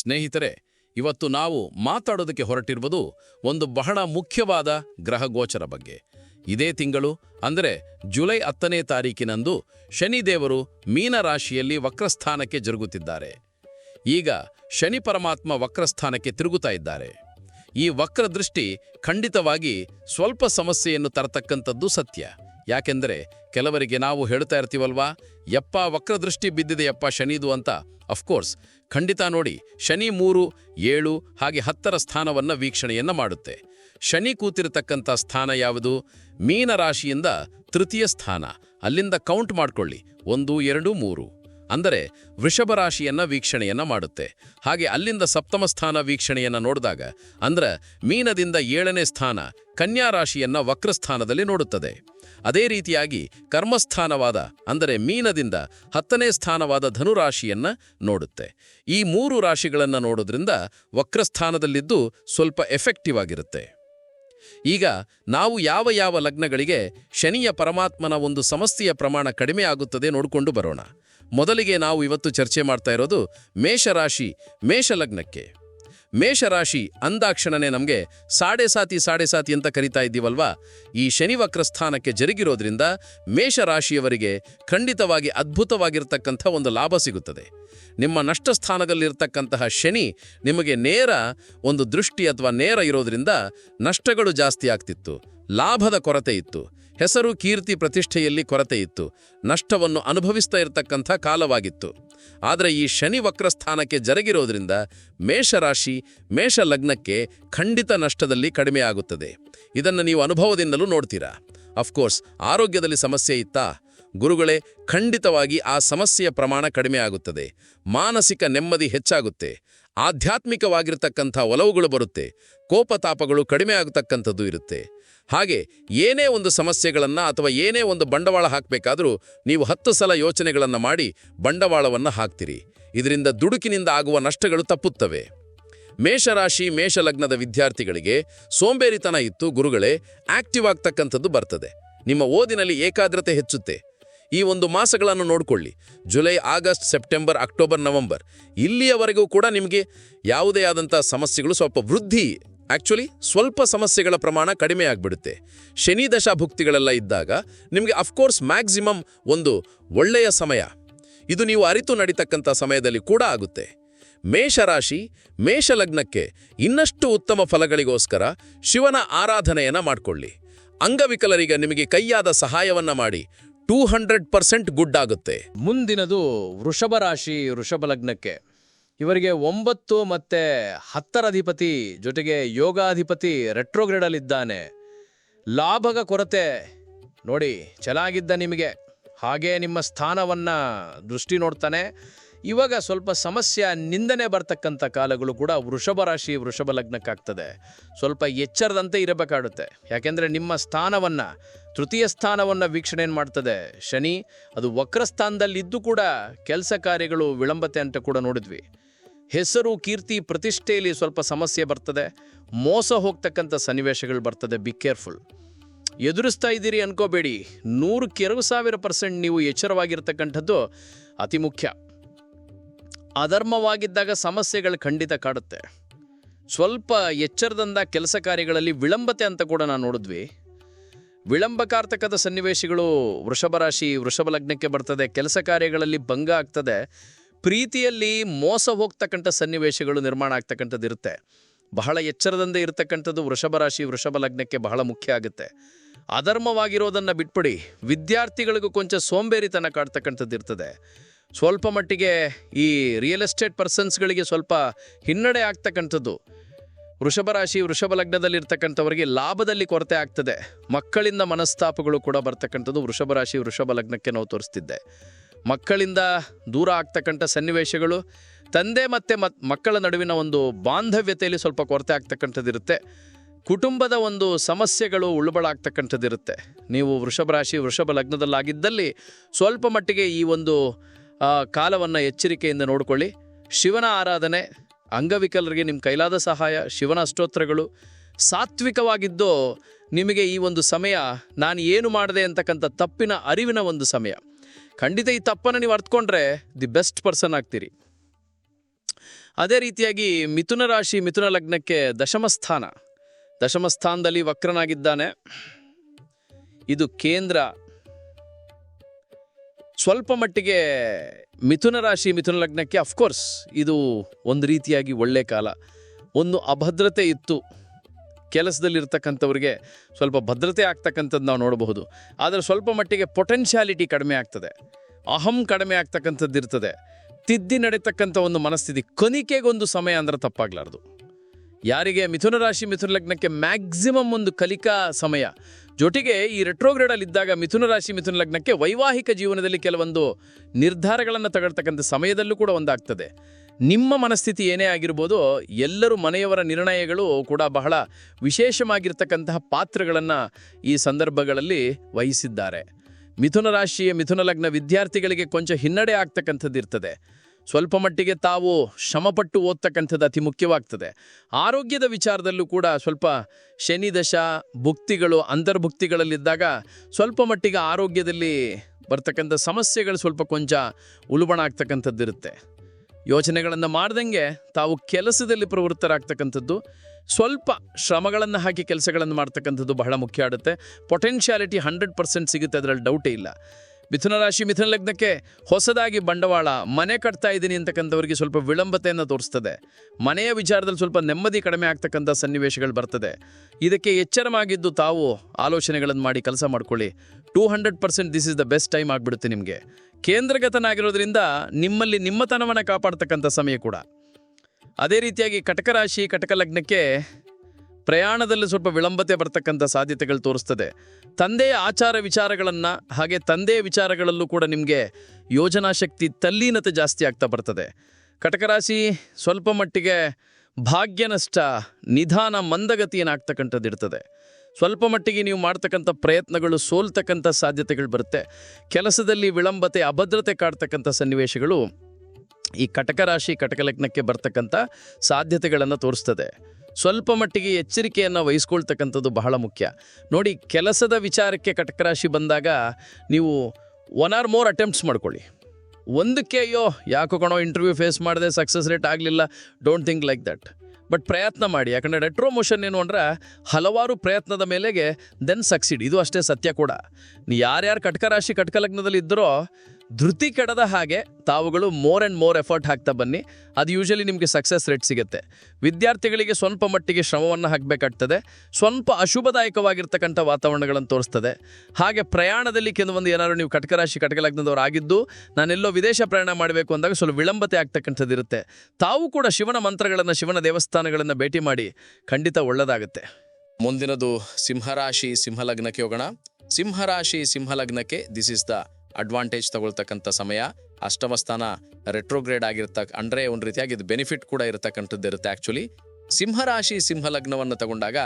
ಸ್ನೇಹಿತರೆ, ಇವತ್ತು ನಾವು ಮಾತಾಡೋದಕ್ಕೆ ಹೊರಟಿರುವುದು ಒಂದು ಬಹಳ ಮುಖ್ಯವಾದ ಗ್ರಹ ಗೋಚರ ಬಗ್ಗೆ. ಇದೇ ತಿಂಗಳು, ಅಂದರೆ ಜುಲೈ ಹತ್ತನೇ ತಾರೀಕಿನಂದು ಶನಿದೇವರು ಮೀನರಾಶಿಯಲ್ಲಿ ವಕ್ರಸ್ಥಾನಕ್ಕೆ ಜರುಗುತ್ತಿದ್ದಾರೆ. ಈಗ ಶನಿ ಪರಮಾತ್ಮ ವಕ್ರಸ್ಥಾನಕ್ಕೆ ತಿರುಗುತ್ತಾ ಇದ್ದಾರೆ. ಈ ವಕ್ರದೃಷ್ಟಿ ಖಂಡಿತವಾಗಿ ಸ್ವಲ್ಪ ಸಮಸ್ಯೆಯನ್ನು ತರತಕ್ಕಂಥದ್ದು ಸತ್ಯ. ಯಾಕೆಂದರೆ ಕೆಲವರಿಗೆ ನಾವು ಹೇಳ್ತಾ ಇರ್ತೀವಲ್ವಾ, ಯಪ್ಪ ವಕ್ರದೃಷ್ಟಿ ಬಿದ್ದಿದೆಯಪ್ಪ ಶನಿದು ಅಂತ. ಅಫ್ಕೋರ್ಸ್ ಖಂಡಿತ ನೋಡಿ, ಶನಿ ಮೂರು, ಏಳು, ಹಾಗೆ ಹತ್ತರ ಸ್ಥಾನವನ್ನ ವೀಕ್ಷಣೆಯನ್ನ ಮಾಡುತ್ತೆ. ಶನಿ ಕೂತಿರತಕ್ಕಂಥ ಸ್ಥಾನ ಯಾವುದು? ಮೀನ ರಾಶಿಯಿಂದ ತೃತೀಯ ಸ್ಥಾನ. ಅಲ್ಲಿಂದ ಕೌಂಟ್ ಮಾಡ್ಕೊಳ್ಳಿ. ಒಂದು, ಎರಡು, ಮೂರು. ಅಂದರೆ ವೃಷಭ ರಾಶಿಯನ್ನ ವೀಕ್ಷಣೆಯನ್ನ ಮಾಡುತ್ತೆ. ಹಾಗೆ ಅಲ್ಲಿಂದ ಸಪ್ತಮ ಸ್ಥಾನ ವೀಕ್ಷಣೆಯನ್ನ ನೋಡಿದಾಗ, ಅಂದ್ರೆ ಮೀನದಿಂದ ಏಳನೇ ಸ್ಥಾನ ಕನ್ಯಾ ರಾಶಿಯನ್ನ ವಕ್ರಸ್ಥಾನದಲ್ಲಿ ನೋಡುತ್ತದೆ. ಅದೇ ರೀತಿಯಾಗಿ ಕರ್ಮಸ್ಥಾನವಾದ, ಅಂದರೆ ಮೀನದಿಂದ ಹತ್ತನೇ ಸ್ಥಾನವಾದ ಧನುರಾಶಿಯನ್ನು ನೋಡುತ್ತೆ. ಈ ಮೂರು ರಾಶಿಗಳನ್ನು ನೋಡೋದ್ರಿಂದ ವಕ್ರಸ್ಥಾನದಲ್ಲಿದ್ದು ಸ್ವಲ್ಪ ಎಫೆಕ್ಟಿವ್ ಆಗಿರುತ್ತೆ. ಈಗ ನಾವು ಯಾವ ಯಾವ ಲಗ್ನಗಳಿಗೆ ಶನಿಯ ಪರಮಾತ್ಮನ ಒಂದು ಸಮಸ್ಯೆಯ ಪ್ರಮಾಣ ಕಡಿಮೆ ಆಗುತ್ತದೆ ನೋಡಿಕೊಂಡು ಬರೋಣ. ಮೊದಲಿಗೆ ನಾವು ಇವತ್ತು ಚರ್ಚೆ ಮಾಡ್ತಾ ಇರೋದು ಮೇಷರಾಶಿ, ಮೇಷಲಗ್ನಕ್ಕೆ. ಮೇಷರಾಶಿ ಅಂದಾಕ್ಷಣನೇ ನಮಗೆ ಸಾಡೆ ಸಾತಿ ಸಾಡೆ ಸಾತಿ ಅಂತ ಕರಿತಾ ಇದ್ದೀವಲ್ವಾ? ಈ ಶನಿ ವಕ್ರಸ್ಥಾನಕ್ಕೆ ಜರುಗಿರೋದ್ರಿಂದ ಮೇಷರಾಶಿಯವರಿಗೆ ಖಂಡಿತವಾಗಿ ಅದ್ಭುತವಾಗಿರ್ತಕ್ಕಂಥ ಒಂದು ಲಾಭ ಸಿಗುತ್ತದೆ. ನಿಮ್ಮ ನಷ್ಟ ಸ್ಥಾನದಲ್ಲಿರ್ತಕ್ಕಂತಹ ಶನಿ ನಿಮಗೆ ನೇರ ಒಂದು ದೃಷ್ಟಿ ಅಥವಾ ನೇರ ಇರೋದ್ರಿಂದ ನಷ್ಟಗಳು ಜಾಸ್ತಿ ಆಗ್ತಿತ್ತು. ಲಾಭದ ಕೊರತೆ ಇತ್ತು. ಹೆಸರು ಕೀರ್ತಿ ಪ್ರತಿಷ್ಠೆಯಲ್ಲಿ ಕೊರತೆ ಇತ್ತು ನಷ್ಟವನ್ನು ಅನುಭವಿಸ್ತಾ ಇರತಕ್ಕಂಥ ಕಾಲವಾಗಿತ್ತು. ಆದರೆ ಈ ಶನಿ ವಕ್ರಸ್ಥಾನಕ್ಕೆ ಜರುಗಿರೋದ್ರಿಂದ ಮೇಷರಾಶಿ ಮೇಷ ಲಗ್ನಕ್ಕೆ ಖಂಡಿತ ನಷ್ಟದಲ್ಲಿ ಕಡಿಮೆಯಾಗುತ್ತದೆ ಇದನ್ನು ನೀವು ಅನುಭವದಿಂದಲೂ ನೋಡ್ತೀರಾ? ಅಫ್ಕೋರ್ಸ್ ಆರೋಗ್ಯದಲ್ಲಿ ಸಮಸ್ಯೆ ಇತ್ತಾ? ಗುರುಗಳೇ, ಖಂಡಿತವಾಗಿ ಆ ಸಮಸ್ಯೆಯ ಪ್ರಮಾಣ ಕಡಿಮೆಯಾಗುತ್ತದೆ ಮಾನಸಿಕ ನೆಮ್ಮದಿ ಹೆಚ್ಚಾಗುತ್ತೆ. ಆಧ್ಯಾತ್ಮಿಕವಾಗಿರ್ತಕ್ಕಂಥ ಒಲವುಗಳು ಬರುತ್ತೆ. ಕೋಪತಾಪಗಳು ಕಡಿಮೆ ಆಗತಕ್ಕಂಥದ್ದು ಇರುತ್ತೆ. ಹಾಗೆ ಏನೇ ಒಂದು ಸಮಸ್ಯೆಗಳನ್ನು ಅಥವಾ ಏನೇ ಒಂದು ಬಂಡವಾಳ ಹಾಕಬೇಕಾದರೂ ನೀವು ಹತ್ತು ಸಲ ಯೋಚನೆಗಳನ್ನು ಮಾಡಿ ಬಂಡವಾಳವನ್ನು ಹಾಕ್ತೀರಿ. ಇದರಿಂದ ದುಡುಕಿನಿಂದ ಆಗುವ ನಷ್ಟಗಳು ತಪ್ಪುತ್ತವೆ. ಮೇಷರಾಶಿ, ಮೇಷಲಗ್ನದ ವಿದ್ಯಾರ್ಥಿಗಳಿಗೆ ಸೋಂಬೇರಿತನ ಇತ್ತು ಗುರುಗಳೇ, ಆಕ್ಟಿವ್ ಆಗ್ತಕ್ಕಂಥದ್ದು ಬರ್ತದೆ. ನಿಮ್ಮ ಓದಿನಲ್ಲಿ ಏಕಾಗ್ರತೆ ಹೆಚ್ಚುತ್ತೆ. ಈ ಒಂದು ಮಾಸಗಳನ್ನು ನೋಡಿಕೊಳ್ಳಿ. July, August, September, October, November. ಇಲ್ಲಿಯವರೆಗೂ ಕೂಡ ನಿಮಗೆ ಯಾವುದೇ ಆದಂಥ ಸಮಸ್ಯೆಗಳು ಸ್ವಲ್ಪ ವೃದ್ಧಿ ಆಕ್ಚುಲಿ ಸ್ವಲ್ಪ ಸಮಸ್ಯೆಗಳ ಪ್ರಮಾಣ ಕಡಿಮೆ ಆಗಿಬಿಡುತ್ತೆ. ಶನಿ ದಶಾಭುಕ್ತಿಗಳೆಲ್ಲ ಇದ್ದಾಗ ನಿಮಗೆ ಅಫ್ಕೋರ್ಸ್ ಮ್ಯಾಕ್ಸಿಮಮ್ ಒಂದು ಒಳ್ಳೆಯ ಸಮಯ. ಇದು ನೀವು ಅರಿತು ನಡೀತಕ್ಕಂಥ ಸಮಯದಲ್ಲಿ ಕೂಡ ಆಗುತ್ತೆ. ಮೇಷರಾಶಿ ಮೇಷಲಗ್ನಕ್ಕೆ ಇನ್ನಷ್ಟು ಉತ್ತಮ ಫಲಗಳಿಗೋಸ್ಕರ ಶಿವನ ಆರಾಧನೆಯನ್ನ ಮಾಡಿಕೊಳ್ಳಿ. ಅಂಗವಿಕಲರಿಗೆ ನಿಮಗೆ ಕೈಯಾದ ಸಹಾಯವನ್ನ ಮಾಡಿ ಟೂ ಹಂಡ್ರೆಡ್ ಪರ್ಸೆಂಟ್ ಗುಡ್ ಆಗುತ್ತೆ. ಮುಂದಿನದು ವೃಷಭ ರಾಶಿ, ವೃಷಭ ಲಗ್ನಕ್ಕೆ. ಇವರಿಗೆ ಒಂಬತ್ತು ಮತ್ತೆ ಹತ್ತರ ಅಧಿಪತಿ ಜೊತೆಗೆ ಯೋಗಾಧಿಪತಿ ರೆಟ್ರೋಗ್ರೇಡಲ್ಲಿದ್ದಾನೆ ಲಾಭದ ಕೊರತೆ. ನೋಡಿ, ಚೆನ್ನಾಗಿದ್ದ ನಿಮಗೆ. ಹಾಗೆ ನಿಮ್ಮ ಸ್ಥಾನವನ್ನ ದೃಷ್ಟಿ ನೋಡ್ತಾನೆ. ಇವಾಗ ಸ್ವಲ್ಪ ಸಮಸ್ಯೆ ನಿಂದನೆ ಬರ್ತಕ್ಕಂಥ ಕಾಲಗಳು ಕೂಡ ವೃಷಭ ರಾಶಿ, ವೃಷಭ ಲಗ್ನಕ್ಕಾಗ್ತದೆ. ಸ್ವಲ್ಪ ಎಚ್ಚರದಂತೆ ಇರಬೇಕಾಗುತ್ತೆ. ಯಾಕೆಂದರೆ ನಿಮ್ಮ ಸ್ಥಾನವನ್ನು, ತೃತೀಯ ಸ್ಥಾನವನ್ನು ವೀಕ್ಷಣೆ ಏನು ಮಾಡ್ತದೆ? ಶನಿ, ಅದು ವಕ್ರಸ್ಥಾನದಲ್ಲಿದ್ದು ಕೂಡ ಕೆಲಸ ಕಾರ್ಯಗಳು ವಿಳಂಬತೆ ಅಂತ ಕೂಡ ನೋಡಿದ್ವಿ. ಹೆಸರು ಕೀರ್ತಿ ಪ್ರತಿಷ್ಠೆಯಲ್ಲಿ ಸ್ವಲ್ಪ ಸಮಸ್ಯೆ ಬರ್ತದೆ. ಮೋಸ ಹೋಗ್ತಕ್ಕಂಥ ಸನ್ನಿವೇಶಗಳು ಬರ್ತದೆ. ಬಿ ಕೇರ್ಫುಲ್ ಎದುರಿಸ್ತಾ ಇದ್ದೀರಿ ಅನ್ಕೋಬೇಡಿ. ನೂರಕ್ಕೆ ಎರಡು ಸಾವಿರ ಪರ್ಸೆಂಟ್ ನೀವು ಎಚ್ಚರವಾಗಿರ್ತಕ್ಕಂಥದ್ದು ಅತಿ ಮುಖ್ಯ. ಅಧರ್ಮವಾಗಿದ್ದಾಗ ಸಮಸ್ಯೆಗಳು ಖಂಡಿತ ಕಾಡುತ್ತೆ. ಸ್ವಲ್ಪ ಎಚ್ಚರದಂದ ಕೆಲಸ ಕಾರ್ಯಗಳಲ್ಲಿ ವಿಳಂಬತೆ ಅಂತ ಕೂಡ ನಾವು ನೋಡಿದ್ವಿ. ವಿಳಂಬಕಾರ್ತಕದ ಸನ್ನಿವೇಶಗಳು ವೃಷಭ ರಾಶಿ, ವೃಷಭ ಲಗ್ನಕ್ಕೆ ಬರ್ತದೆ. ಕೆಲಸ ಕಾರ್ಯಗಳಲ್ಲಿ ಭಂಗ ಆಗ್ತದೆ. ಪ್ರೀತಿಯಲ್ಲಿ ಮೋಸ ಹೋಗ್ತಕ್ಕಂಥ ಸನ್ನಿವೇಶಗಳು ನಿರ್ಮಾಣ ಆಗ್ತಕ್ಕಂಥದ್ದು ಇರುತ್ತೆ. ಬಹಳ ಎಚ್ಚರದಂದೇ ಇರತಕ್ಕಂಥದ್ದು ವೃಷಭ ರಾಶಿ, ವೃಷಭ ಲಗ್ನಕ್ಕೆ ಬಹಳ ಮುಖ್ಯ ಆಗುತ್ತೆ. ಅಧರ್ಮವಾಗಿರೋದನ್ನು ಬಿಟ್ಬಿಡಿ. ವಿದ್ಯಾರ್ಥಿಗಳಿಗೂ ಕೊಂಚ ಸೋಂಬೇರಿತನ ಕಾಡ್ತಕ್ಕಂಥದ್ದು ಇರ್ತದೆ. ಸ್ವಲ್ಪ ಮಟ್ಟಿಗೆ ಈ ರಿಯಲ್ ಎಸ್ಟೇಟ್ ಪರ್ಸನ್ಸ್ಗಳಿಗೆ ಸ್ವಲ್ಪ ಹಿನ್ನಡೆ ಆಗ್ತಕ್ಕಂಥದ್ದು. ವೃಷಭ ರಾಶಿ, ವೃಷಭ ಲಗ್ನದಲ್ಲಿರ್ತಕ್ಕಂಥವರಿಗೆ ಲಾಭದಲ್ಲಿ ಕೊರತೆ ಆಗ್ತದೆ. ಮಕ್ಕಳಿಂದ ಮನಸ್ತಾಪಗಳು ಕೂಡ ಬರ್ತಕ್ಕಂಥದ್ದು ವೃಷಭ ರಾಶಿ, ವೃಷಭ ಲಗ್ನಕ್ಕೆ ನಾವು ತೋರಿಸ್ತಿದ್ದೆ. ಮಕ್ಕಳಿಂದ ದೂರ ಆಗ್ತಕ್ಕಂಥ ಸನ್ನಿವೇಶಗಳು, ತಂದೆ ಮತ್ತು ಮತ್, ಮಕ್ಕಳ ನಡುವಿನ ಒಂದು ಬಾಂಧವ್ಯತೆಯಲ್ಲಿ ಸ್ವಲ್ಪ ಕೊರತೆ ಆಗ್ತಕ್ಕಂಥದ್ದಿರುತ್ತೆ. ಕುಟುಂಬದ ಒಂದು ಸಮಸ್ಯೆಗಳು ಉಳ್ಬಳಾಗ್ತಕ್ಕಂಥದ್ದಿರುತ್ತೆ. ನೀವು ವೃಷಭ ರಾಶಿ, ವೃಷಭ ಲಗ್ನದಲ್ಲಾಗಿದ್ದಲ್ಲಿ ಸ್ವಲ್ಪ ಮಟ್ಟಿಗೆ ಈ ಒಂದು ಕಾಲವನ್ನು ಎಚ್ಚರಿಕೆಯಿಂದ ನೋಡಿಕೊಳ್ಳಿ. ಶಿವನ ಆರಾಧನೆ, ಅಂಗವಿಕಲರಿಗೆ ನಿಮ್ಮ ಕೈಲಾದ ಸಹಾಯ, ಶಿವನ ಅಷ್ಟೋತ್ರಗಳು, ಸಾತ್ವಿಕವಾಗಿದ್ದು ನಿಮಗೆ ಈ ಒಂದು ಸಮಯ, ನಾನು ಏನು ಮಾಡಿದೆ ಅಂತಕ್ಕಂಥ ತಪ್ಪಿನ ಅರಿವಿನ ಒಂದು ಸಮಯ. ಖಂಡಿತ ಈ ತಪ್ಪನ್ನು ನೀವು ಅರ್ಥಕೊಂಡ್ರೆ ದಿ ಬೆಸ್ಟ್ ಪರ್ಸನ್ ಆಗ್ತೀರಿ. ಅದೇ ರೀತಿಯಾಗಿ ಮಿಥುನ ರಾಶಿ, ಮಿಥುನ ಲಗ್ನಕ್ಕೆ ದಶಮಸ್ಥಾನ ಸ್ಥಾನ. ದಶಮ ಸ್ಥಾನದಲ್ಲಿ ವಕ್ರನಾಗಿದ್ದಾನೆ. ಇದು ಕೇಂದ್ರ. ಸ್ವಲ್ಪ ಮಟ್ಟಿಗೆ ಮಿಥುನ ರಾಶಿ, ಮಿಥುನ ಲಗ್ನಕ್ಕೆ ಅಫ್ಕೋರ್ಸ್ ಇದು ಒಂದು ರೀತಿಯಾಗಿ ಒಳ್ಳೆ ಕಾಲ. ಒಂದು ಅಭದ್ರತೆ ಇತ್ತು. ಕೆಲಸದಲ್ಲಿರ್ತಕ್ಕಂಥವ್ರಿಗೆ ಸ್ವಲ್ಪ ಭದ್ರತೆ ಆಗ್ತಕ್ಕಂಥದ್ದು ನಾವು ನೋಡಬಹುದು. ಆದರೆ ಸ್ವಲ್ಪ ಮಟ್ಟಿಗೆ ಪೊಟೆನ್ಷಿಯಾಲಿಟಿ ಕಡಿಮೆ ಆಗ್ತದೆ. ಅಹಂ ಕಡಿಮೆ ಆಗ್ತಕ್ಕಂಥದ್ದು ಇರ್ತದೆ. ತಿದ್ದಿ ನಡೀತಕ್ಕಂಥ ಒಂದು ಮನಸ್ಥಿತಿ, ಕಲಿಕೆಗೊಂದು ಸಮಯ ಅಂದ್ರೆ ತಪ್ಪಾಗಲಾರ್ದು. ಯಾರಿಗೆ ಮಿಥುನ ರಾಶಿ, ಮಿಥುನ ಲಗ್ನಕ್ಕೆ ಮ್ಯಾಕ್ಸಿಮಮ್ ಒಂದು ಕಲಿಕಾ ಸಮಯ. ಜೊತೆಗೆ ಈ ರೆಟ್ರೋಗ್ರೇಡಲ್ಲಿ ಇದ್ದಾಗ ಮಿಥುನ ರಾಶಿ, ಮಿಥುನ ಲಗ್ನಕ್ಕೆ ವೈವಾಹಿಕ ಜೀವನದಲ್ಲಿ ಕೆಲವೊಂದು ನಿರ್ಧಾರಗಳನ್ನು ತಗೊಳ್ತಕ್ಕಂಥ ಸಮಯದಲ್ಲೂ ಕೂಡ ಒಂದಾಗ್ತದೆ. ನಿಮ್ಮ ಮನಸ್ಥಿತಿ ಏನೇ ಆಗಿರ್ಬೋದು ಎಲ್ಲರೂ ಮನೆಯವರ ನಿರ್ಣಯಗಳು ಕೂಡ ಬಹಳ ವಿಶೇಷವಾಗಿರ್ತಕ್ಕಂತಹ ಪಾತ್ರಗಳನ್ನು ಈ ಸಂದರ್ಭಗಳಲ್ಲಿ ವಹಿಸಿದ್ದಾರೆ. ಮಿಥುನ ರಾಶಿಯ ಮಿಥುನ ಲಗ್ನ ವಿದ್ಯಾರ್ಥಿಗಳಿಗೆ ಕೊಂಚ ಹಿನ್ನಡೆ ಆಗ್ತಕ್ಕಂಥದ್ದು ಇರ್ತದೆ. ಸ್ವಲ್ಪ ಮಟ್ಟಿಗೆ ತಾವು ಶ್ರಮಪಟ್ಟು ಓದ್ತಕ್ಕಂಥದ್ದು ಅತಿ ಮುಖ್ಯವಾಗ್ತದೆ. ಆರೋಗ್ಯದ ವಿಚಾರದಲ್ಲೂ ಕೂಡ ಸ್ವಲ್ಪ ಶನಿ ದಶ, ಭುಕ್ತಿಗಳು, ಅಂತರ್ಭುಕ್ತಿಗಳಲ್ಲಿದ್ದಾಗ ಸ್ವಲ್ಪ ಮಟ್ಟಿಗೆ ಆರೋಗ್ಯದಲ್ಲಿ ಬರ್ತಕ್ಕಂಥ ಸಮಸ್ಯೆಗಳು ಸ್ವಲ್ಪ ಕೊಂಚ ಉಲ್ಬಣ ಆಗ್ತಕ್ಕಂಥದ್ದಿರುತ್ತೆ. ಯೋಚನೆಗಳನ್ನು ಮಾಡ್ದಂಗೆ ತಾವು ಕೆಲಸದಲ್ಲಿ ಪ್ರವೃತ್ತರಾಗ್ತಕ್ಕಂಥದ್ದು, ಸ್ವಲ್ಪ ಶ್ರಮಗಳನ್ನು ಹಾಕಿ ಕೆಲಸಗಳನ್ನು ಮಾಡ್ತಕ್ಕಂಥದ್ದು ಬಹಳ ಮುಖ್ಯ ಆಗುತ್ತೆ ಪೊಟೆನ್ಷಿಯಾಲಿಟಿ ಹಂಡ್ರೆಡ್ ಪರ್ಸೆಂಟ್ ಸಿಗುತ್ತೆ, ಅದರಲ್ಲಿ ಡೌಟೇ ಇಲ್ಲ. ಮಿಥುನ ರಾಶಿ, ಮಿಥುನ ಲಗ್ನಕ್ಕೆ ಹೊಸದಾಗಿ ಬಂಡವಾಳ, ಮನೆ ಕಟ್ತಾ ಇದ್ದೀನಿ ಅಂತಕ್ಕಂಥವ್ರಿಗೆ ಸ್ವಲ್ಪ ವಿಳಂಬತೆಯನ್ನು ತೋರಿಸ್ತದೆ. ಮನೆಯ ವಿಚಾರದಲ್ಲಿ ಸ್ವಲ್ಪ ನೆಮ್ಮದಿ ಕಡಿಮೆ ಆಗ್ತಕ್ಕಂಥ ಸನ್ನಿವೇಶಗಳು ಬರ್ತದೆ. ಇದಕ್ಕೆ ಎಚ್ಚರವಾಗಿದ್ದು ತಾವು ಆಲೋಚನೆಗಳನ್ನು ಮಾಡಿ ಕೆಲಸ ಮಾಡ್ಕೊಳ್ಳಿ. Two hundred percent this is the best time ಆಗಿಬಿಡುತ್ತೆ ನಿಮಗೆ. ಕೇಂದ್ರಗತನಾಗಿರೋದ್ರಿಂದ ನಿಮ್ಮಲ್ಲಿ ನಿಮ್ಮತನವನ್ನು ಕಾಪಾಡ್ತಕ್ಕಂಥ ಸಮಯ ಕೂಡ. ಅದೇ ರೀತಿಯಾಗಿ ಕಟಕ ರಾಶಿ ಕಟಕ ಲಗ್ನಕ್ಕೆ ಪ್ರಯಾಣದಲ್ಲಿ ಸ್ವಲ್ಪ ವಿಳಂಬತೆ ಬರ್ತಕ್ಕಂಥ ಸಾಧ್ಯತೆಗಳು ತೋರಿಸ್ತದೆ. ತಂದೆಯ ಆಚಾರ ವಿಚಾರಗಳನ್ನು ಹಾಗೆ ತಂದೆಯ ವಿಚಾರಗಳಲ್ಲೂ ಕೂಡ ನಿಮಗೆ ಯೋಜನಾ ಶಕ್ತಿ ತಲ್ಲೀನತೆ ಜಾಸ್ತಿ ಆಗ್ತಾ ಬರ್ತದೆ. ಕಟಕರಾಶಿ ಸ್ವಲ್ಪ ಮಟ್ಟಿಗೆ ಭಾಗ್ಯನಷ್ಟ, ನಿಧಾನ, ಮಂದಗತಿ ಆಗ್ತಕ್ಕಂಥದ್ದು ಇರ್ತದೆ ಸ್ವಲ್ಪ ಮಟ್ಟಿಗೆ ನೀವು ಮಾಡ್ತಕ್ಕಂಥ ಪ್ರಯತ್ನಗಳು ಸೋಲ್ತಕ್ಕಂಥ ಸಾಧ್ಯತೆಗಳು ಬರುತ್ತೆ. ಕೆಲಸದಲ್ಲಿ ವಿಳಂಬತೆ, ಅಭದ್ರತೆ ಕಾಡ್ತಕ್ಕಂಥ ಸನ್ನಿವೇಶಗಳು ಈ ಕಟಕ ರಾಶಿ, ಕಟಕ ಲಗ್ನಕ್ಕೆ ಬರ್ತಕ್ಕಂಥ ಸಾಧ್ಯತೆಗಳನ್ನು ತೋರಿಸ್ತದೆ. ಸ್ವಲ್ಪ ಮಟ್ಟಿಗೆ ಎಚ್ಚರಿಕೆಯನ್ನು ವಹಿಸ್ಕೊಳ್ತಕ್ಕಂಥದ್ದು ಬಹಳ ಮುಖ್ಯ. ನೋಡಿ, ಕೆಲಸದ ವಿಚಾರಕ್ಕೆ ಕಟಕ ರಾಶಿ ಬಂದಾಗ ನೀವು ಒನ್ ಆರ್ ಮೋರ್ ಅಟೆಂಪ್ಟ್ಸ್ ಮಾಡ್ಕೊಳ್ಳಿ. ಒಂದಕ್ಕೆ ಅಯ್ಯೋ, ಯಾಕೋ ಕಣೋ ಇಂಟರ್ವ್ಯೂ ಫೇಸ್ ಮಾಡಿದೆ ಸಕ್ಸಸ್ ರೇಟ್ ಆಗಲಿಲ್ಲ don't think like that but ಪ್ರಯತ್ನ ಮಾಡಿ. ಯಾಕಂದರೆ ರೆಟ್ರೋ ಮೋಷನ್ ಏನು ಅಂದ್ರೆ ಹಲವಾರು ಪ್ರಯತ್ನದ ಮೇಲೆಗೆ ದೆನ್ ಸಕ್ಸಿಡ್ ಇದು ಅಷ್ಟೇ ಸತ್ಯ ಕೂಡ. ನೀ ಯಾರ್ಯಾರು ಕಟಕ ರಾಶಿ ಕಟಕ ಲಗ್ನದಲ್ಲಿ ಇದ್ದರೋ ಧೃತಿ ಕೆಡದ ಹಾಗೆ ತಾವುಗಳು ಮೋರ್ ಆ್ಯಂಡ್ ಮೋರ್ ಎಫರ್ಟ್ ಹಾಕ್ತಾ ಬನ್ನಿ. ಅದು ಯೂಶಲಿ ನಿಮಗೆ ಸಕ್ಸಸ್ ರೇಟ್ ಸಿಗುತ್ತೆ. ವಿದ್ಯಾರ್ಥಿಗಳಿಗೆ ಸ್ವಲ್ಪ ಮಟ್ಟಿಗೆ ಶ್ರಮವನ್ನು ಹಾಕಬೇಕಾಗ್ತದೆ. ಸ್ವಲ್ಪ ಅಶುಭದಾಯಕವಾಗಿರ್ತಕ್ಕಂಥ ವಾತಾವರಣಗಳನ್ನು ತೋರಿಸ್ತದೆ. ಹಾಗೆ ಪ್ರಯಾಣದಲ್ಲಿ ಕೆಲವೊಂದು ಏನಾದರೂ ನೀವು ಕಟಕರಾಶಿ ರಾಶಿ ಕಟಕ ಆಗಿದ್ದು, ನಾನೆಲ್ಲೋ ವಿದೇಶ ಪ್ರಯಾಣ ಮಾಡಬೇಕು ಅಂದಾಗ ಸ್ವಲ್ಪ ವಿಳಂಬತೆ ಆಗ್ತಕ್ಕಂಥದ್ದು ಇರುತ್ತೆ. ತಾವು ಕೂಡ ಶಿವನ ಮಂತ್ರಗಳನ್ನು, ಶಿವನ ದೇವಸ್ಥಾನಗಳನ್ನು ಭೇಟಿ ಮಾಡಿ ಖಂಡಿತ ಒಳ್ಳೆಯದಾಗುತ್ತೆ ಮುಂದಿನದು ಸಿಂಹರಾಶಿ, ಸಿಂಹಲಗ್ನಕ್ಕೆ ಹೋಗೋಣ. ಸಿಂಹರಾಶಿ, ಸಿಂಹಲಗ್ನಕ್ಕೆ ದಿಸ್ ಇಸ್ ದ ಅಡ್ವಾಂಟೇಜ್ ತಗೊಳ್ತಕ್ಕಂಥ ಸಮಯ ಅಷ್ಟಮ ಸ್ಥಾನ ರೆಟ್ರೋಗ್ರೇಡ್ ಆಗಿರ್ತಕ್ಕ ಅಂದ್ರೆ ಒಂದು ರೀತಿಯಾಗಿ ಇದು ಬೆನಿಫಿಟ್ ಕೂಡ ಇರತಕ್ಕಂಥದ್ದು ಇರುತ್ತೆ ಆ್ಯಕ್ಚುಲಿ ಸಿಂಹರಾಶಿ ಸಿಂಹಲಗ್ನವನ್ನು ತಗೊಂಡಾಗ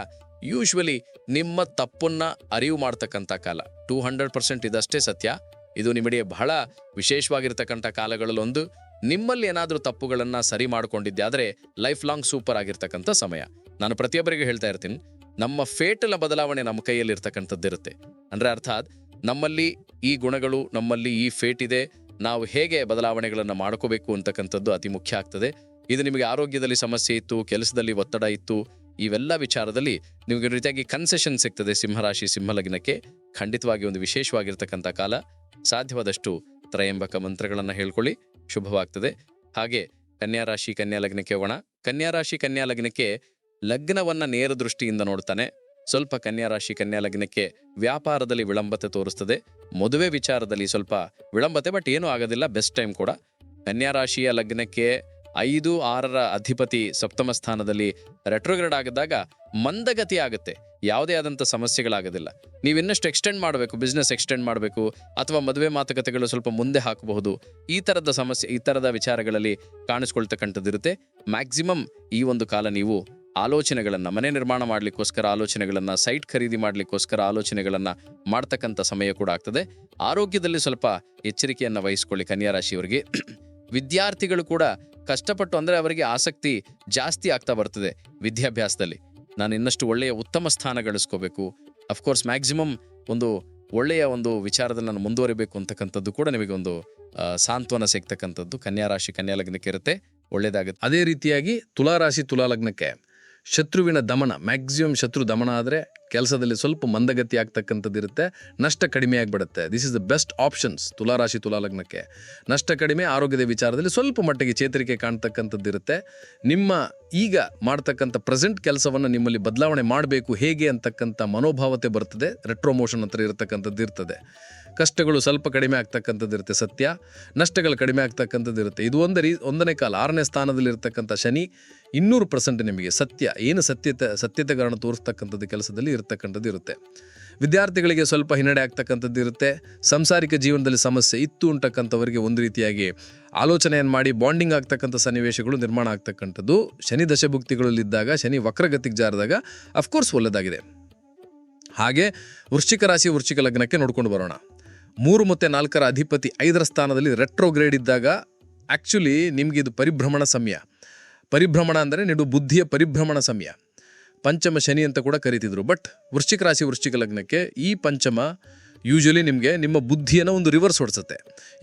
ಯೂಶ್ವಲಿ ನಿಮ್ಮ ತಪ್ಪನ್ನ ಅರಿವು ಮಾಡ್ತಕ್ಕಂಥ ಕಾಲ. ಟೂ ಹಂಡ್ರೆಡ್ ಪರ್ಸೆಂಟ್ ಇದಷ್ಟೇ ಸತ್ಯ. ಇದು ನಿಮಗೆ ಬಹಳ ವಿಶೇಷವಾಗಿರ್ತಕ್ಕಂಥ ಕಾಲಗಳಲ್ಲೊಂದು. ನಿಮ್ಮಲ್ಲಿ ಏನಾದರೂ ತಪ್ಪುಗಳನ್ನು ಸರಿ ಮಾಡಿಕೊಂಡಿದ್ದೆ ಆದರೆ ಲೈಫ್ ಲಾಂಗ್ ಸೂಪರ್ ಆಗಿರ್ತಕ್ಕಂಥ ಸಮಯ. ನಾನು ಪ್ರತಿಯೊಬ್ಬರಿಗೂ ಹೇಳ್ತಾ ಇರ್ತೀನಿ, ನಮ್ಮ ಫೇಟಲ ಬದಲಾವಣೆ ನಮ್ಮ ಕೈಯಲ್ಲಿ ಇರ್ತಕ್ಕಂಥದ್ದಿರುತ್ತೆ ಅಂದರೆ ಅರ್ಥಾತ್ ನಮ್ಮಲ್ಲಿ ಈ ಗುಣಗಳು, ನಮ್ಮಲ್ಲಿ ಈ ಫೇಟ್ ಇದೆ. ನಾವು ಹೇಗೆ ಬದಲಾವಣೆಗಳನ್ನು ಮಾಡ್ಕೋಬೇಕು ಅಂತಕ್ಕಂಥದ್ದು ಅತಿ ಮುಖ್ಯ ಆಗ್ತದೆ. ಇದು ನಿಮಗೆ ಆರೋಗ್ಯದಲ್ಲಿ ಸಮಸ್ಯೆ ಇತ್ತು, ಕೆಲಸದಲ್ಲಿ ಒತ್ತಡ ಇತ್ತು, ಇವೆಲ್ಲ ವಿಚಾರದಲ್ಲಿ ನಿಮಗೆ ರೀತಿಯಾಗಿ ಕನ್ಸೆಷನ್ ಸಿಗ್ತದೆ ಸಿಂಹರಾಶಿ, ಸಿಂಹಲಗ್ನಕ್ಕೆ. ಖಂಡಿತವಾಗಿ ಒಂದು ವಿಶೇಷವಾಗಿರ್ತಕ್ಕಂಥ ಕಾಲ. ಸಾಧ್ಯವಾದಷ್ಟು ತ್ರಯಂಬಕ ಮಂತ್ರಗಳನ್ನು ಹೇಳ್ಕೊಳ್ಳಿ. ಶುಭವಾಗ್ತದೆ. ಹಾಗೆ ಕನ್ಯಾ ರಾಶಿ, ಕನ್ಯಾ ಲಗ್ನಕ್ಕೆ ಹೋಗೋಣ. ಕನ್ಯಾ ರಾಶಿ, ಕನ್ಯಾ ಲಗ್ನಕ್ಕೆ ಲಗ್ನವನ್ನು ನೇರ ದೃಷ್ಟಿಯಿಂದ ನೋಡ್ತಾನೆ. ಸ್ವಲ್ಪ ಕನ್ಯಾ ರಾಶಿ ಕನ್ಯಾ ಲಗ್ನಕ್ಕೆ ವ್ಯಾಪಾರದಲ್ಲಿ ವಿಳಂಬತೆ ತೋರಿಸ್ತದೆ. ಮದುವೆ ವಿಚಾರದಲ್ಲಿ ಸ್ವಲ್ಪ ವಿಳಂಬತೆ, ಬಟ್ ಏನೂ ಆಗೋದಿಲ್ಲ. ಬೆಸ್ಟ್ ಟೈಮ್ ಕೂಡ. ಕನ್ಯಾ ರಾಶಿಯ ಲಗ್ನಕ್ಕೆ ಐದು, ಆರರ ಅಧಿಪತಿ ಸಪ್ತಮ ಸ್ಥಾನದಲ್ಲಿ ರೆಟ್ರೋಗ್ರೇಡ್ ಆಗಿದ್ದಾಗ ಮಂದಗತಿ ಆಗುತ್ತೆ. ಯಾವುದೇ ಆದಂಥ ಸಮಸ್ಯೆಗಳಾಗೋದಿಲ್ಲ. ನೀವು ಇನ್ನಷ್ಟು ಎಕ್ಸ್ಟೆಂಡ್ ಮಾಡಬೇಕು ಬಿಸ್ನೆಸ್ ಎಕ್ಸ್ಟೆಂಡ್ ಮಾಡಬೇಕು, ಅಥವಾ ಮದುವೆ ಮಾತುಕತೆಗಳು ಸ್ವಲ್ಪ ಮುಂದೆ ಹಾಕಬಹುದು. ಈ ಥರದ ಸಮಸ್ಯೆ, ಈ ಥರದ ವಿಚಾರಗಳಲ್ಲಿ ಕಾಣಿಸ್ಕೊಳ್ತಕ್ಕಂಥದ್ದಿರುತ್ತೆ. ಮ್ಯಾಕ್ಸಿಮಮ್ ಈ ಒಂದು ಕಾಲ ನೀವು ಆಲೋಚನೆಗಳನ್ನು, ಮನೆ ನಿರ್ಮಾಣ ಮಾಡಲಿಕ್ಕೋಸ್ಕರ ಆಲೋಚನೆಗಳನ್ನು, ಸೈಟ್ ಖರೀದಿ ಮಾಡಲಿಕ್ಕೋಸ್ಕರ ಆಲೋಚನೆಗಳನ್ನು ಮಾಡ್ತಕ್ಕಂಥ ಸಮಯ ಕೂಡ ಆಗ್ತದೆ. ಆರೋಗ್ಯದಲ್ಲಿ ಸ್ವಲ್ಪ ಎಚ್ಚರಿಕೆಯನ್ನು ವಹಿಸ್ಕೊಳ್ಳಿ ಕನ್ಯಾ ರಾಶಿಯವರಿಗೆ ವಿದ್ಯಾರ್ಥಿಗಳು ಕೂಡ ಕಷ್ಟಪಟ್ಟು ಅಂದರೆ ಅವರಿಗೆ ಆಸಕ್ತಿ ಜಾಸ್ತಿ ಆಗ್ತಾ ಬರ್ತದೆ ವಿದ್ಯಾಭ್ಯಾಸದಲ್ಲಿ. ನಾನು ಇನ್ನಷ್ಟು ಒಳ್ಳೆಯ ಉತ್ತಮ ಸ್ಥಾನ ಗಳಿಸ್ಕೋಬೇಕು. ಅಫ್ಕೋರ್ಸ್ ಮ್ಯಾಕ್ಸಿಮಮ್ ಒಂದು ಒಳ್ಳೆಯ ಒಂದು ವಿಚಾರದಲ್ಲಿ ನಾನು ಮುಂದುವರಿಬೇಕು ಅಂತಕ್ಕಂಥದ್ದು ಕೂಡ ನಿಮಗೆ ಒಂದು ಸಾಂತ್ವನ ಸಿಗ್ತಕ್ಕಂಥದ್ದು. ಕನ್ಯಾ ರಾಶಿ ಕನ್ಯಾ ಲಗ್ನಕ್ಕೆ ಇರುತ್ತೆ. ಒಳ್ಳೇದಾಗುತ್ತೆ ಅದೇ ರೀತಿಯಾಗಿ ತುಲಾರಾಶಿ, ತುಲಾಲಗ್ನಕ್ಕೆ ಶತ್ರುವಿನ ದಮನ ಮ್ಯಾಕ್ಸಿಮಮ್ ಶತ್ರು ದಮನ ಆದರೆ ಕೆಲಸದಲ್ಲಿ ಸ್ವಲ್ಪ ಮಂದಗತಿ ಆಗ್ತಕ್ಕಂಥದ್ದು ಇರುತ್ತೆ. ನಷ್ಟ ಕಡಿಮೆ ಆಗಿಬಿಡುತ್ತೆ. This is the best options ತುಲಾರಾಶಿ ತುಲಾಲಗ್ನಕ್ಕೆ ನಷ್ಟ ಕಡಿಮೆ, ಆರೋಗ್ಯದ ವಿಚಾರದಲ್ಲಿ ಸ್ವಲ್ಪ ಮಟ್ಟಿಗೆ ಚೇತರಿಕೆ ಕಾಣ್ತಕ್ಕಂಥದ್ದು ಇರುತ್ತೆ. ನಿಮ್ಮ ಈಗ ಮಾಡ್ತಕ್ಕಂಥ ಪ್ರೆಸೆಂಟ್ ಕೆಲಸವನ್ನು ನಿಮ್ಮಲ್ಲಿ ಬದಲಾವಣೆ ಮಾಡಬೇಕು ಹೇಗೆ ಅಂತಕ್ಕಂಥ ಮನೋಭಾವತೆ ಬರ್ತದೆ. ರೆಟ್ರೋಮೋಷನ್ ಹತ್ರ ಇರತಕ್ಕಂಥದ್ದು ಇರ್ತದೆ. ಕಷ್ಟಗಳು ಸ್ವಲ್ಪ ಕಡಿಮೆ ಆಗ್ತಕ್ಕಂಥದ್ದು ಇರುತ್ತೆ ಸತ್ಯ. ನಷ್ಟಗಳು ಕಡಿಮೆ ಆಗ್ತಕ್ಕಂಥದ್ದು ಇರುತ್ತೆ. ಇದು ಒಂದು ರೀ, ಒಂದನೇ ಕಾಲ. ಆರನೇ ಸ್ಥಾನದಲ್ಲಿ ಇರ್ತಕ್ಕಂಥ ಶನಿ ಇನ್ನೂರು ಪರ್ಸೆಂಟ್ ನಿಮಗೆ ಸತ್ಯ. ಏನು ಸತ್ಯತೆ ಸತ್ಯತೆಗಳನ್ನು ತೋರಿಸ್ತಕ್ಕಂಥದ್ದು ಕೆಲಸದಲ್ಲಿ ಇರತಕ್ಕಂಥದ್ದು ಇರುತ್ತೆ. ವಿದ್ಯಾರ್ಥಿಗಳಿಗೆ ಸ್ವಲ್ಪ ಹಿನ್ನಡೆ ಆಗ್ತಕ್ಕಂಥದ್ದು ಇರುತ್ತೆ. ಸಂಸಾರಿಕ ಜೀವನದಲ್ಲಿ ಸಮಸ್ಯೆ ಇತ್ತು ಅಂತಕ್ಕಂಥವರಿಗೆ ಒಂದು ರೀತಿಯಾಗಿ ಆಲೋಚನೆಯನ್ನು ಮಾಡಿ ಬಾಂಡಿಂಗ್ ಆಗ್ತಕ್ಕಂಥ ಸನ್ನಿವೇಶಗಳು ನಿರ್ಮಾಣ ಆಗ್ತಕ್ಕಂಥದ್ದು. ಶನಿ ದಶಭುಕ್ತಿಗಳಲ್ಲಿದ್ದಾಗ, ಶನಿ ವಕ್ರಗತಿಗೆ ಜಾರಿದಾಗ ಅಫ್ಕೋರ್ಸ್ ಒಳ್ಳೆಯದಾಗಿದೆ ಹಾಗೆ ವೃಶ್ಚಿಕ ರಾಶಿ, ವೃಶ್ಚಿಕ ಲಗ್ನಕ್ಕೆ ನೋಡ್ಕೊಂಡು ಬರೋಣ. ಮೂರು ಮತ್ತು ನಾಲ್ಕರ ಅಧಿಪತಿ ಐದರ ಸ್ಥಾನದಲ್ಲಿ ರೆಟ್ರೋಗ್ರೇಡ್ ಇದ್ದಾಗ ಆ್ಯಕ್ಚುಲಿ ನಿಮಗೆ ಇದು ಪರಿಭ್ರಮಣ ಸಮಯ. ಪರಿಭ್ರಮಣ ಅಂದರೆ ನೀಡು ಬುದ್ಧಿಯ ಪರಿಭ್ರಮಣ ಸಮಯ. ಪಂಚಮ ಶನಿ ಅಂತ ಕೂಡ ಕರಿತಿದ್ರು. ಬಟ್ ವೃಶ್ಚಿಕ ರಾಶಿ ವೃಶ್ಚಿಕ ಲಗ್ನಕ್ಕೆ ಈ ಪಂಚಮ ಯೂಶಲಿ ನಿಮಗೆ ನಿಮ್ಮ ಬುದ್ಧಿಯನ್ನು ಒಂದು ರಿವರ್ಸ್ ಹೊಡಿಸುತ್ತೆ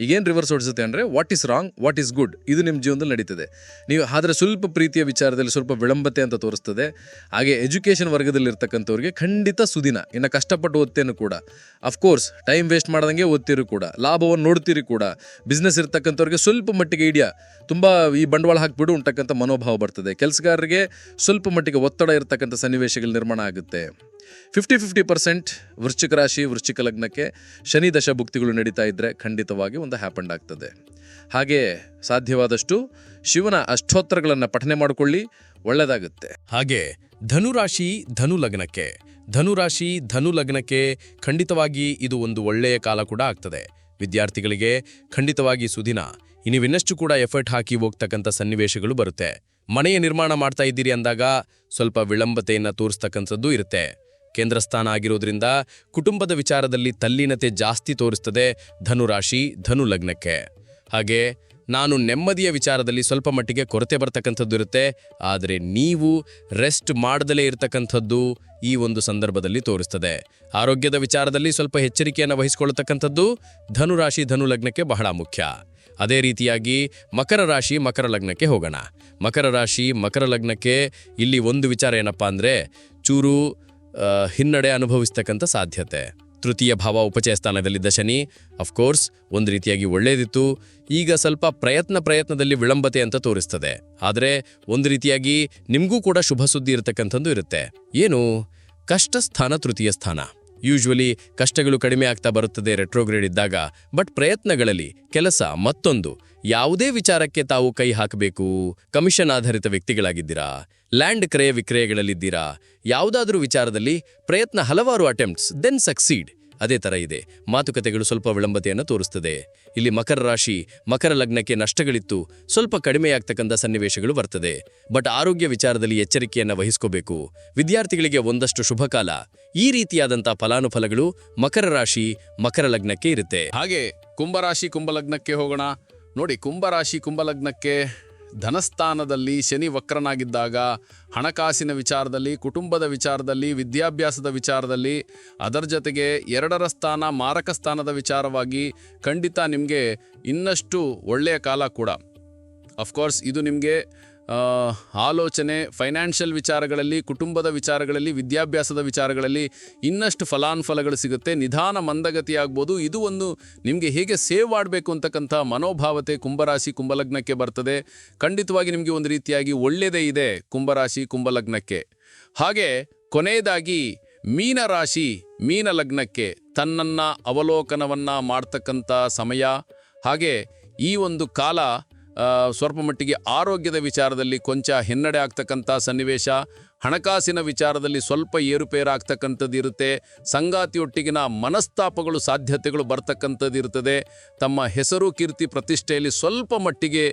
ಈಗೇನು ರಿವರ್ಸ್ ಹೊಡಿಸುತ್ತೆ ಅಂದರೆ what is wrong what is good ಇದು ನಿಮ್ಮ ಜೀವನದಲ್ಲಿ ನಡೀತದೆ. ನೀವು ಆದರೆ ಸ್ವಲ್ಪ ಪ್ರೀತಿಯ ವಿಚಾರದಲ್ಲಿ ಸ್ವಲ್ಪ ವಿಳಂಬತೆ ಅಂತ ತೋರಿಸ್ತದೆ. ಹಾಗೆ ಎಜುಕೇಷನ್ ವರ್ಗದಲ್ಲಿರ್ತಕ್ಕಂಥವ್ರಿಗೆ ಖಂಡಿತ ಸುದಿನ. ಇನ್ನು ಕಷ್ಟಪಟ್ಟು ಓದ್ತೇನು ಕೂಡ. ಅಫ್ಕೋರ್ಸ್ ಟೈಮ್ ವೇಸ್ಟ್ ಮಾಡ್ದಂಗೆ ಓದ್ತಿರು ಕೂಡ. ಲಾಭವನ್ನು ನೋಡ್ತೀರಿ ಕೂಡ. ಬಿಸ್ನೆಸ್ ಇರ್ತಕ್ಕಂಥವ್ರಿಗೆ ಸ್ವಲ್ಪ ಮಟ್ಟಿಗೆ ಐಡಿಯಾ ತುಂಬ ಈ ಬಂಡವಾಳ ಹಾಕಿಬಿಡು ಉಂಟಕ್ಕಂಥ ಮನೋಭಾವ ಬರ್ತದೆ. ಕೆಲಸಗಾರರಿಗೆ ಸ್ವಲ್ಪ ಮಟ್ಟಿಗೆ ಒತ್ತಡ ಇರತಕ್ಕಂಥ ಸನ್ನಿವೇಶಗಳು ನಿರ್ಮಾಣ ಆಗುತ್ತೆ. ಫಿಫ್ಟಿ ಫಿಫ್ಟಿ ಪರ್ಸೆಂಟ್ ವೃಶ್ಚಿಕ ರಾಶಿ, ವೃಶ್ಚಿಕ ಲಗ್ನಕ್ಕೆ ಶನಿ ದಶಭುಕ್ತಿಗಳು ನಡೀತಾ ಇದ್ದರೆ ಖಂಡಿತವಾಗಿ ಒಂದು ಹ್ಯಾಪಂಡ್ ಆಗ್ತದೆ. ಹಾಗೆ ಸಾಧ್ಯವಾದಷ್ಟು ಶಿವನ ಅಷ್ಟೋತ್ತರಗಳನ್ನು ಪಠನೆ ಮಾಡಿಕೊಳ್ಳಿ ಒಳ್ಳೆಯದಾಗುತ್ತೆ ಹಾಗೆ ಧನುರಾಶಿ ಧನು ಲಗ್ನಕ್ಕೆ, ಧನುರಾಶಿ ಧನು ಲಗ್ನಕ್ಕೆ ಖಂಡಿತವಾಗಿ ಇದು ಒಂದು ಒಳ್ಳೆಯ ಕಾಲ ಕೂಡ ಆಗ್ತದೆ. ವಿದ್ಯಾರ್ಥಿಗಳಿಗೆ ಖಂಡಿತವಾಗಿ ಸುದಿನ. ಇನ್ನಿವಿನ್ನಷ್ಟು ಕೂಡ ಎಫರ್ಟ್ ಹಾಕಿ ಹೋಗ್ತಕ್ಕಂಥ ಸನ್ನಿವೇಶಗಳು ಬರುತ್ತೆ. ಮನೆಯ ನಿರ್ಮಾಣ ಮಾಡ್ತಾ ಇದ್ದೀರಿ ಅಂದಾಗ ಸ್ವಲ್ಪ ವಿಳಂಬತೆಯನ್ನು ತೋರಿಸ್ತಕ್ಕಂಥದ್ದು ಇರುತ್ತೆ. ಕೇಂದ್ರ ಸ್ಥಾನ ಆಗಿರೋದ್ರಿಂದ ಕುಟುಂಬದ ವಿಚಾರದಲ್ಲಿ ತಲ್ಲೀನತೆ ಜಾಸ್ತಿ ತೋರಿಸ್ತದೆ ಧನುರಾಶಿ ಧನು ಲಗ್ನಕ್ಕೆ ಹಾಗೆ ನಾನು ನೆಮ್ಮದಿಯ ವಿಚಾರದಲ್ಲಿ ಸ್ವಲ್ಪ ಮಟ್ಟಿಗೆ ಕೊರತೆ ಬರ್ತಕ್ಕಂಥದ್ದು ಇರುತ್ತೆ, ಆದರೆ ನೀವು ರೆಸ್ಟ್ ಮಾಡದಲೇ ಇರತಕ್ಕಂಥದ್ದು ಈ ಒಂದು ಸಂದರ್ಭದಲ್ಲಿ ತೋರಿಸ್ತದೆ. ಆರೋಗ್ಯದ ವಿಚಾರದಲ್ಲಿ ಸ್ವಲ್ಪ ಎಚ್ಚರಿಕೆಯನ್ನು ವಹಿಸಿಕೊಳ್ಳತಕ್ಕಂಥದ್ದು ಧನುರಾಶಿ ಧನು ಲಗ್ನಕ್ಕೆ ಬಹಳ ಮುಖ್ಯ. ಅದೇ ರೀತಿಯಾಗಿ ಮಕರ ರಾಶಿ ಮಕರ ಲಗ್ನಕ್ಕೆ ಹೋಗೋಣ. ಮಕರ ರಾಶಿ ಮಕರ ಲಗ್ನಕ್ಕೆ ಇಲ್ಲಿ ಒಂದು ವಿಚಾರ ಏನಪ್ಪಾ ಅಂದರೆ ಚೂರು ಹಿನ್ನಡೆ ಅನುಭವಿಸ್ತಕ್ಕಂಥ ಸಾಧ್ಯತೆ. ತೃತೀಯ ಭಾವ ಉಪಚಯ ಸ್ಥಾನದಲ್ಲಿದ್ದ ಶನಿ ಅಫ್ಕೋರ್ಸ್ ಒಂದು ರೀತಿಯಾಗಿ ಒಳ್ಳೆಯದಿತ್ತು ಈಗ ಸ್ವಲ್ಪ ಪ್ರಯತ್ನ ಪ್ರಯತ್ನದಲ್ಲಿ ವಿಳಂಬತೆ ಅಂತ ತೋರಿಸ್ತದೆ. ಆದರೆ ಒಂದು ರೀತಿಯಾಗಿ ನಿಮಗೂ ಕೂಡ ಶುಭ ಸುದ್ದಿ ಇರತಕ್ಕಂಥದ್ದು ಇರುತ್ತೆ. ಏನು? ಕಷ್ಟ ಸ್ಥಾನ ತೃತೀಯ ಸ್ಥಾನ. ಯೂಶ್ವಲಿ ಕಷ್ಟಗಳು ಕಡಿಮೆ ಆಗ್ತಾ ಬರುತ್ತದೆ ರೆಟ್ರೋಗ್ರೇಡ್ ಇದ್ದಾಗ. ಬಟ್ ಪ್ರಯತ್ನಗಳಲ್ಲಿ ಕೆಲಸ ಮತ್ತೊಂದು. ಯಾವುದೇ ವಿಚಾರಕ್ಕೆ ತಾವು ಕೈ ಹಾಕಬೇಕು. ಕಮಿಷನ್ ಆಧಾರಿತ ವ್ಯಕ್ತಿಗಳಾಗಿದ್ದೀರಾ? ಲ್ಯಾಂಡ್ ಕ್ರಯ ವಿಕ್ರಯಗಳಲ್ಲಿದ್ದೀರಾ? ಯಾವುದಾದ್ರೂ ವಿಚಾರದಲ್ಲಿ ಪ್ರಯತ್ನ ಹಲವಾರು ಅಟೆಂಪ್ಟ್ಸ್ ದೆನ್ ಸಕ್ಸೀಡ್ ಅದೇ ತರ ಇದೆ. ಮಾತುಕತೆಗಳು ಸ್ವಲ್ಪ ವಿಳಂಬತೆಯನ್ನು ತೋರಿಸ್ತದೆ. ಇಲ್ಲಿ ಮಕರ ರಾಶಿ, ಮಕರ ಲಗ್ನಕ್ಕೆ ನಷ್ಟಗಳಿತ್ತು. ಸ್ವಲ್ಪ ಕಡಿಮೆಯಾಗ್ತಕ್ಕಂಥ ಸನ್ನಿವೇಶಗಳು ಬರ್ತದೆ. ಬಟ್ ಆರೋಗ್ಯ ವಿಚಾರದಲ್ಲಿ ಎಚ್ಚರಿಕೆಯನ್ನು ವಹಿಸ್ಕೋಬೇಕು. ವಿದ್ಯಾರ್ಥಿಗಳಿಗೆ ಒಂದಷ್ಟು ಶುಭಕಾಲ ಈ ರೀತಿಯಾದಂಥ ಫಲಾನುಫಲಗಳು ಮಕರ ರಾಶಿ, ಮಕರ ಲಗ್ನಕ್ಕೆ ಇರುತ್ತೆ. ಹಾಗೆ ಕುಂಭರಾಶಿ ಕುಂಭಲಗ್ನಕ್ಕೆ ಹೋಗೋಣ. ನೋಡಿ ಕುಂಭರಾಶಿ ಕುಂಭಲಗ್ನಕ್ಕೆ ಧನಸ್ಥಾನದಲ್ಲಿ ಶನಿ ವಕ್ರನಾಗಿದ್ದಾಗ ಹಣಕಾಸಿನ ವಿಚಾರದಲ್ಲಿ, ಕುಟುಂಬದ ವಿಚಾರದಲ್ಲಿ, ವಿದ್ಯಾಭ್ಯಾಸದ ವಿಚಾರದಲ್ಲಿ ಅದರ ಜೊತೆಗೆ ಎರಡರ ಸ್ಥಾನ ಮಾರಕ ಸ್ಥಾನದ ವಿಚಾರವಾಗಿ ಖಂಡಿತ ನಿಮಗೆ ಇನ್ನಷ್ಟು ಒಳ್ಳೆಯ ಕಾಲ ಕೂಡ. ಅಫ್ಕೋರ್ಸ್ ಇದು ನಿಮಗೆ ಆಲೋಚನೆ ಫೈನಾನ್ಷಿಯಲ್ ವಿಚಾರಗಳಲ್ಲಿ, ಕುಟುಂಬದ ವಿಚಾರಗಳಲ್ಲಿ, ವಿದ್ಯಾಭ್ಯಾಸದ ವಿಚಾರಗಳಲ್ಲಿ ಇನ್ನಷ್ಟು ಫಲಾನುಫಲಗಳು ಸಿಗುತ್ತೆ. ನಿಧಾನ ಮಂದಗತಿಯಾಗ್ಬೋದು. ಇದು ಒಂದು ನಿಮಗೆ ಹೇಗೆ ಸೇವ್ ಮಾಡಬೇಕು ಅಂತಕ್ಕಂಥ ಮನೋಭಾವತೆ ಕುಂಭರಾಶಿ ಕುಂಭಲಗ್ನಕ್ಕೆ ಬರ್ತದೆ. ಖಂಡಿತವಾಗಿ ನಿಮಗೆ ಒಂದು ರೀತಿಯಾಗಿ ಒಳ್ಳೆಯದೇ ಇದೆ ಕುಂಭರಾಶಿ ಕುಂಭಲಗ್ನಕ್ಕೆ. ಹಾಗೆ ಕೊನೆಯದಾಗಿ ಮೀನರಾಶಿ ಮೀನ ಲಗ್ನಕ್ಕೆ ತನ್ನನ್ನ ಅವಲೋಕನವನ್ನು ಮಾಡ್ತಕ್ಕಂಥ ಸಮಯ. ಹಾಗೆ ಈ ಒಂದು ಕಾಲ ಸ್ವಲ್ಪ ಮಟ್ಟಿಗೆ ಆರೋಗ್ಯದ ವಿಚಾರದಲ್ಲಿ ಕೊಂಚ ಹಿನ್ನಡೆ ಆಗ್ತಕ್ಕಂಥ ಸನ್ನಿವೇಶ, ಹಣಕಾಸಿನ ವಿಚಾರದಲ್ಲಿ ಸ್ವಲ್ಪ ಏರುಪೇರು ಆಗ್ತಕ್ಕಂಥದ್ದು ಇರುತ್ತೆ. ಸಂಗಾತಿಯೊಟ್ಟಿಗಿನ ಮನಸ್ತಾಪಗಳು, ಸಾಧ್ಯತೆಗಳು ಬರ್ತಕ್ಕಂಥದ್ದು ಇರ್ತದೆ. ತಮ್ಮ ಹೆಸರು, ಕೀರ್ತಿ, ಪ್ರತಿಷ್ಠೆಯಲ್ಲಿ ಸ್ವಲ್ಪ ಮಟ್ಟಿಗೆ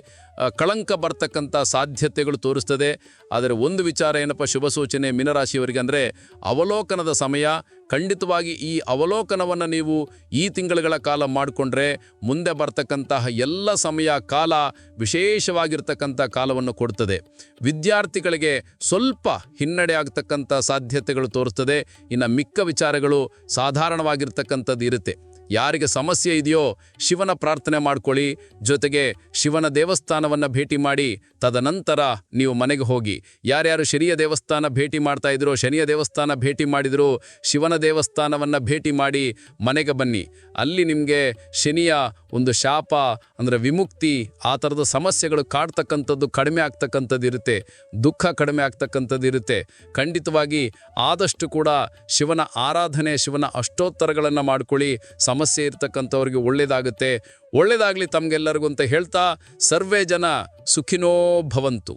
ಕಳಂಕ ಬರ್ತಕ್ಕಂಥ ಸಾಧ್ಯತೆಗಳು ತೋರಿಸ್ತದೆ. ಆದರೆ ಒಂದು ವಿಚಾರ ಏನಪ್ಪ, ಶುಭ ಸೂಚನೆ ಮೀನರಾಶಿಯವರಿಗೆ ಅಂದರೆ ಅವಲೋಕನದ ಸಮಯ. ಖಂಡಿತವಾಗಿ ಈ ಅವಲೋಕನವನ್ನು ನೀವು ಈ ತಿಂಗಳುಗಳ ಕಾಲ ಮಾಡಿಕೊಂಡ್ರೆ ಮುಂದೆ ಬರ್ತಕ್ಕಂತಹ ಎಲ್ಲ ಸಮಯ ಕಾಲ ವಿಶೇಷವಾಗಿರ್ತಕ್ಕಂಥ ಕಾಲವನ್ನು ಕೊಡ್ತದೆ. ವಿದ್ಯಾರ್ಥಿಗಳಿಗೆ ಸ್ವಲ್ಪ ಹಿನ್ನಡೆ ಆಗ್ತಕ್ಕಂಥ ಸಾಧ್ಯತೆಗಳು ತೋರಿಸ್ತದೆ. ಇನ್ನು ಮಿಕ್ಕ ವಿಚಾರಗಳು ಸಾಧಾರಣವಾಗಿರ್ತಕ್ಕಂಥದ್ದು ಇರುತ್ತೆ. ಯಾರಿಗೆ ಸಮಸ್ಯೆ ಇದೆಯೋ ಶಿವನ ಪ್ರಾರ್ಥನೆ ಮಾಡ್ಕೊಳ್ಳಿ. ಜೊತೆಗೆ ಶಿವನ ದೇವಸ್ಥಾನವನ್ನು ಭೇಟಿ ಮಾಡಿ, ತದನಂತರ ನೀವು ಮನೆಗೆ ಹೋಗಿ. ಯಾರ್ಯಾರು ಶನಿಯ ದೇವಸ್ಥಾನ ಭೇಟಿ ಮಾಡ್ತಾ ಇದ್ರು, ಶನಿಯ ದೇವಸ್ಥಾನ ಭೇಟಿ ಮಾಡಿದ್ರು ಶಿವನ ದೇವಸ್ಥಾನವನ್ನು ಭೇಟಿ ಮಾಡಿ ಮನೆಗೆ ಬನ್ನಿ. ಅಲ್ಲಿ ನಿಮಗೆ ಶನಿಯ ಒಂದು ಶಾಪ, ಅಂದರೆ ವಿಮುಕ್ತಿ, ಆ ಥರದ ಸಮಸ್ಯೆಗಳು ಕಾಡ್ತಕ್ಕಂಥದ್ದು ಕಡಿಮೆ ಆಗ್ತಕ್ಕಂಥದ್ದು ಇರುತ್ತೆ, ದುಃಖ ಕಡಿಮೆ ಆಗ್ತಕ್ಕಂಥದ್ದು ಇರುತ್ತೆ. ಖಂಡಿತವಾಗಿ ಆದಷ್ಟು ಕೂಡ ಶಿವನ ಆರಾಧನೆ, ಶಿವನ ಅಷ್ಟೋತ್ತರಗಳನ್ನು ಮಾಡ್ಕೊಳ್ಳಿ. ಸಮಸ್ಯೆ ಇರ್ತಕ್ಕಂಥವ್ರಿಗೆ ಒಳ್ಳೆಯದಾಗುತ್ತೆ ಒಳ್ಳೆಯದಾಗಲಿ ತಮಗೆಲ್ಲರಿಗೂ ಅಂತ ಹೇಳ್ತಾ ಸರ್ವೇ ಜನ ಸುಖಿನೋ ಭವಂತು.